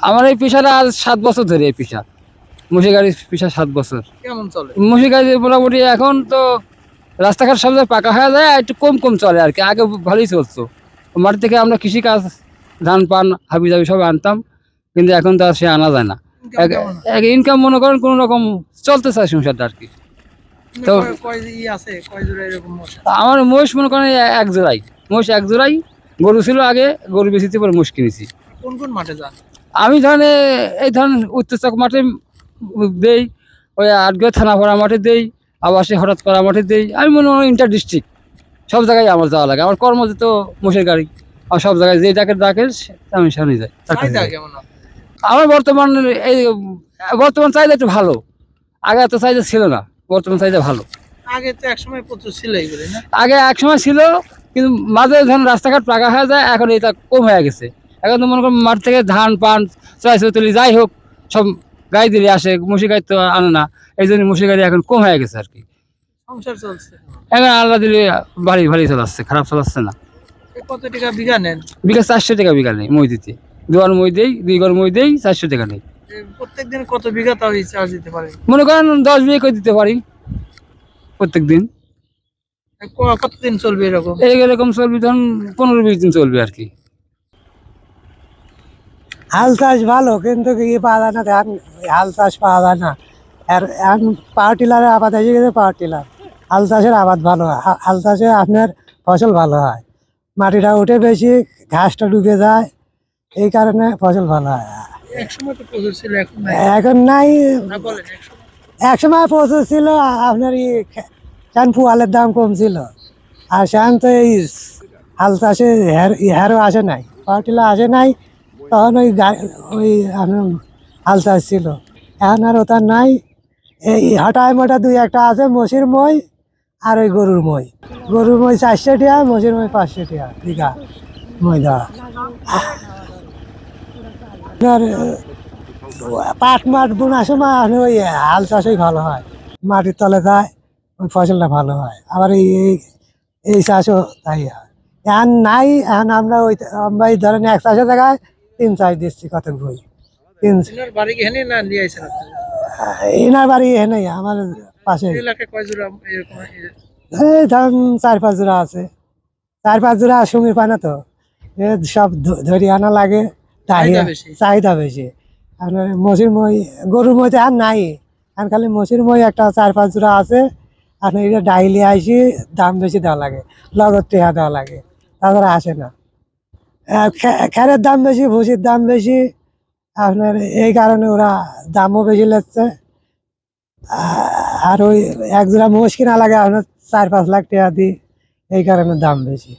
আমার এই পেশাটা আজ সাত বছর ধরে এই পেশা মুসি গাড়ির পেশা সাত বছর। কেমন চলে? মুসি গাড়ি মোটামুটি এখন তো রাস্তাঘাট সব পাকা হয়ে যায় একটু কম কম চলে আর কি। আগে ভালোই চলতো। মাটি থেকে আমরা কৃষিকাজ ধান পান হাবি জাবি সব আনতাম কিন্তু এখন তো আর সে আনা যায় না। ইনকাম এক ইনকাম মনে করেন কোনো রকম চলতে চায় সংসারটা আর কি। তো- এরকম মশা আমার মহিষ মনে করেন এক জোড়াই। মহিষ এক জোড়াই। গরু ছিল আগে গরু বেশিতে পরে মোষ কিনেছি। কোন কোন মাঠে যান? আমি ধরেন এই ধরেন উত্তরচক মাঠে দেই ওই আটগড় থানাপাড়া মাঠে দেই আবার সে হঠাৎ করা মাঠে দেই। আমি মনে হয় ইন্টার ডিস্ট্রিক্ট সব জায়গায় আমার যাওয়া লাগে। আমার কর্ম তো মোষের গাড়ি আমার সব জায়গায় যে ডাকে ডাকে আমি সেখানে যাই আমার বর্তমান এই বর্তমান চাহিদা একটু ভালো। আগে এত চাহিদা ছিল না বর্তমান চাহিদা ভালো। আগে তো একসময় প্রচুর ছিল আগে এক সময় ছিল কিন্তু মাঝে ধরুন রাস্তাঘাট পাকা হয়ে যায় এখন এটা কম হয়ে গেছে। এখন তো মনে করেন মাঠ থেকে ধান পান চয় চতুলি যাই হোক সব গাই দিলে আসে মুসি গাড়ি তো আনে না। এই জন্য মুসি গাড়ি এখন কম হয়ে গেছে আর কি। সংসার চলছে। এখন আল্লাহ দিলে ভারী ভারী চলাচ্ছে খারাপ চালাচ্ছে না। কত টাকা বিঘা নেন? বিঘা চারশো টাকা বিঘা নেই মই দিতে দুয়ার মই দেই দুই ঘর মই দেই চারশো টাকা নেই। প্রত্যেক দিন কত বিঘা তাও চার্জ দিতে পারে মনে করেন দশ বিঘা করে দিতে পারি। প্রত্যেক দিন কতদিন চলবে এরকম? এরকম চলবে ধরুন পনেরো বিশ দিন চলবে আর কি। হাল চাষ ভালো কিন্তু কি পাওয়া যায় না ধান হাল চাষ পাওয়া যায় না। আর এখন পাওয়ার টিলারের আবাদ এসে গেছে পাওয়ার টিলার হাল চাষের আবাদ ভালো হয়। হাল চাষে আপনার ফসল ভালো হয়। মাটিটা উঠে বেশি ঘাসটা ডুবে যায় এই কারণে ফসল ভালো হয়। এখন নাই। এক সময় প্রচুর ছিল আপনার ই সেন ফুয়ালের দাম কম ছিল। আর সেন তো এই হাল চাষে ই আসে নাই। পাওয়ার টিলার আসে নাই তখন ওই ওই হাল চাষ ছিল। এখন আর ওটা নাই। এই হঠাৎ মোটা দুই একটা আছে, মসির মই আর ওই গরুর মই। গরুর মই চারশো টাকা, মসির মই পাঁচশো টাকা বিঘা মই দেওয়া। পাট মাঠ বোনার সময় ওই হাল চাষই ভালো হয়। মাটির তলে যায়, ওই ফসলটা ভালো হয়। আবার এই, এই- চাষও তাই হয়। এখন নাই, এখন আমরা ওই, আমরা এই ধরেন এক চাষের জায়গায় তিন চাষ দিচ্ছি কত বই তিন বাড়ি এখানে না নিয়ে আইছেন এনার বাড়ি এ আমার পাশে। এই ধরেন চার পাঁচ জোড়া আছে। চার পাঁচ জোড়া সুমির পায় না তো? এ সব ধরি আনা লাগে চাহিদা বেশি। আপনার মসির মই গরুর মই তো আর নাই। আর খালি মসির মই একটা চার পাঁচ জোড়া আছে। আপনার এটা ডাইলি আইসি দাম বেশি দেওয়া লাগে লগত টেহা দেওয়া লাগে। তাছাড়া আসে না। খেরের দাম বেশি, ভুসির দাম বেশি। আপনার এই কারণে ওরা দামও বেশি লাগছে আর ওই এক জোড়া মোষ লাগে আপনার চার পাঁচ লাখ টাকা দিই এই কারণে দাম বেশি।